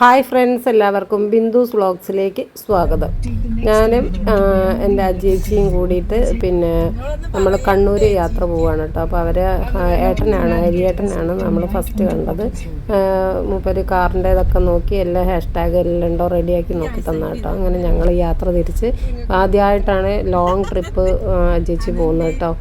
Hi friends എല്ലാവർക്കും ബിന്ദുസ് വ്ളോഗ്സിലേക്ക് സ്വാഗതം. ഞാനും എന്റെ അജേച്ചിയും കൂടിയിട്ട് പിന്നെ നമ്മൾ കണ്ണൂർ യാത്ര പോവുകയാണ് കേട്ടോ. അപ്പോൾ അവരെ ഏട്ടനാണ് അരിയേട്ടനാണ് നമ്മൾ ഫസ്റ്റ് കണ്ടത്. മൂപ്പര് കാറിന്റേതൊക്കെ നോക്കി എല്ലാ ഹാഷ്ടാഗ് എല്ലാം ഉണ്ടോ റെഡിയാക്കി നോക്കി തന്ന കേട്ടോ. അങ്ങനെ ഞങ്ങൾ യാത്ര തിരിച്ച് ആദ്യമായിട്ടാണ് ലോങ് ട്രിപ്പ് അജേച്ചി പോകുന്നത് കേട്ടോ.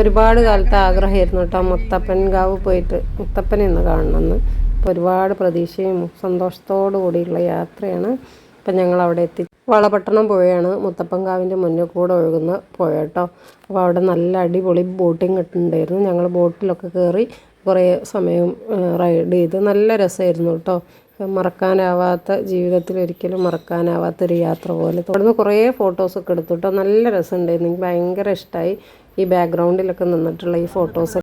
ഒരുപാട് കാലത്തെ ആഗ്രഹമായിരുന്നു കേട്ടോ. മുത്തപ്പൻകാവ് പോയിട്ട് മുത്തപ്പനെ ഒന്ന് കാണണമെന്ന്. അപ്പോൾ ഒരുപാട് പ്രതീക്ഷയും സന്തോഷത്തോടു കൂടിയുള്ള യാത്രയാണ്. അപ്പം ഞങ്ങൾ അവിടെ എത്തി. വളപട്ടണം പുഴയാണ് മുത്തപ്പൻകാവിന്റെ മുന്നിൽ കൂടെ ഒഴുകുന്ന പുഴ കേട്ടോ. അപ്പോൾ അവിടെ നല്ല അടിപൊളി ബോട്ടിംഗ് കിട്ടുന്നുണ്ടായിരുന്നു ഞങ്ങൾ ബോട്ടിലൊക്കെ കയറി കുറേ സമയം റൈഡ് ചെയ്ത് നല്ല രസമായിരുന്നു കേട്ടോ. മറക്കാനാവാത്ത ജീവിതത്തിൽ ഒരിക്കലും മറക്കാനാവാത്തൊരു യാത്ര പോലെ തുടർന്ന് കുറേ ഫോട്ടോസൊക്കെ എടുത്തു കേട്ടോ. നല്ല രസമുണ്ടായിരുന്നു. എനിക്ക് ഭയങ്കര ഇഷ്ടമായി. ഈ ബാക്ക്ഗ്രൗണ്ടിലൊക്കെ നിന്നിട്ടുള്ള ഈ ഫോട്ടോസ്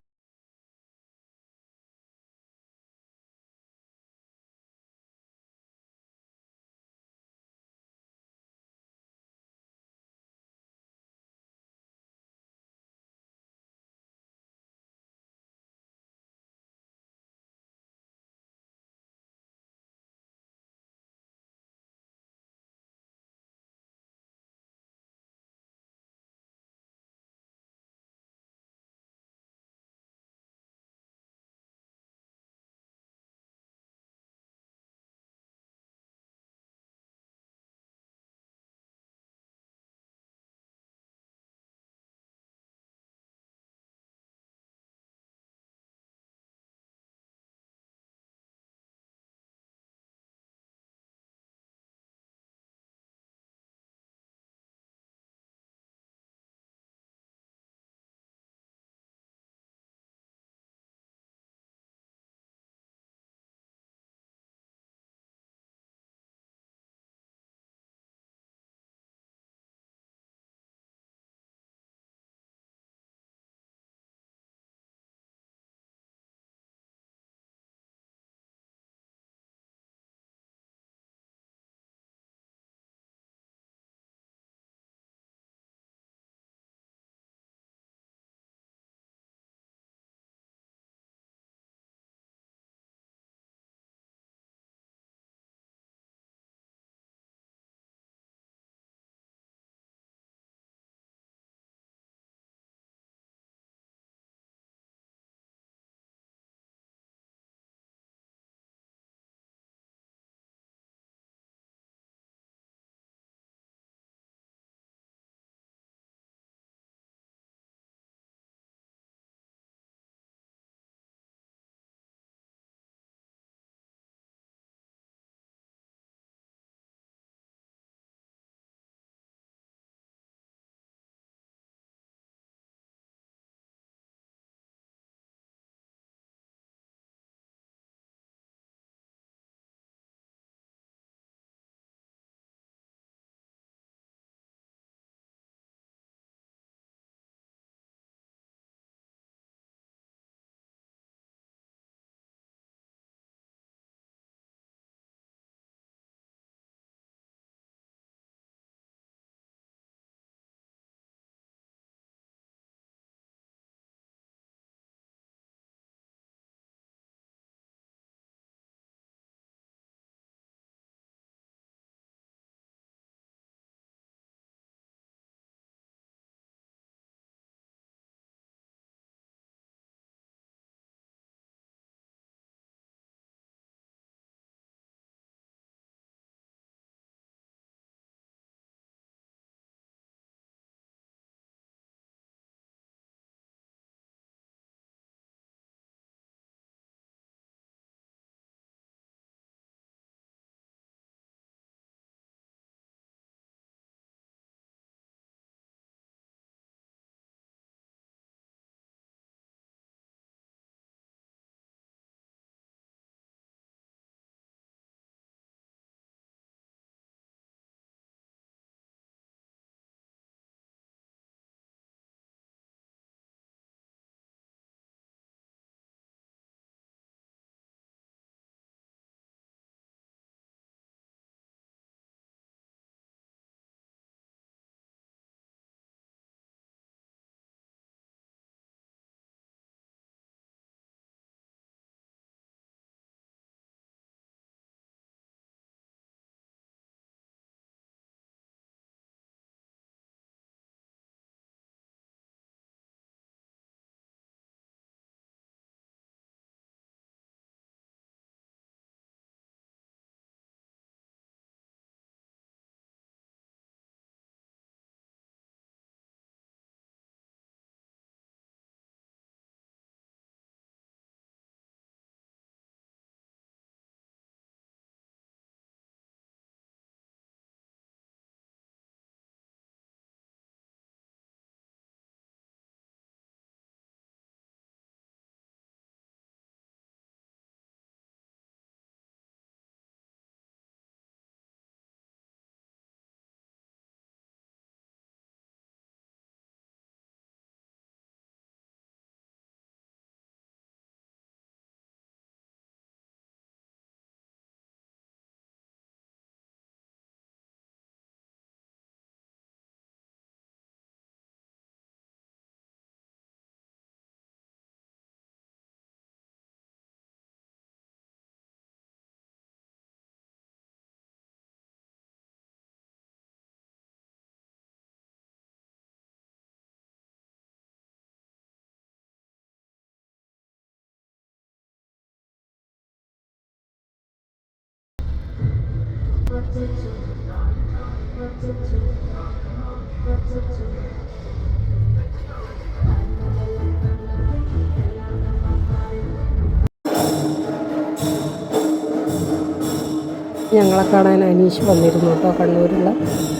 ഞങ്ങളെ കാണാൻ അനീഷ് വന്നിരുന്നു കേട്ടോ കണ്ണൂരുള്ള.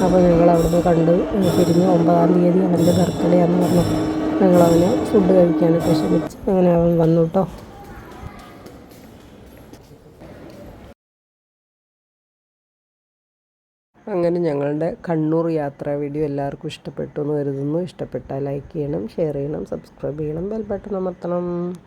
അപ്പോൾ ഞങ്ങൾ അവിടുന്ന് കണ്ട് പിരിഞ്ഞ് ഒമ്പതാം തീയതി അവന്റെ ബർത്ത്ഡേ ആണെന്ന് പറഞ്ഞു. ഞങ്ങളവനെ ഫുഡ് കഴിക്കാനൊക്കെ ക്ഷണിച്ച് അങ്ങനെ അവൻ വന്നു കേട്ടോ. അങ്ങനെ ഞങ്ങളുടെ കണ്ണൂർ യാത്രാ വീഡിയോ എല്ലാവർക്കും ഇഷ്ടപ്പെട്ടു എന്ന് കരുതുന്നു. ഇഷ്ടപ്പെട്ടാൽ ലൈക്ക് ചെയ്യണം ഷെയർ ചെയ്യണം സബ്സ്ക്രൈബ് ചെയ്യണം ബെൽ ബട്ടൺ അമർത്തണം.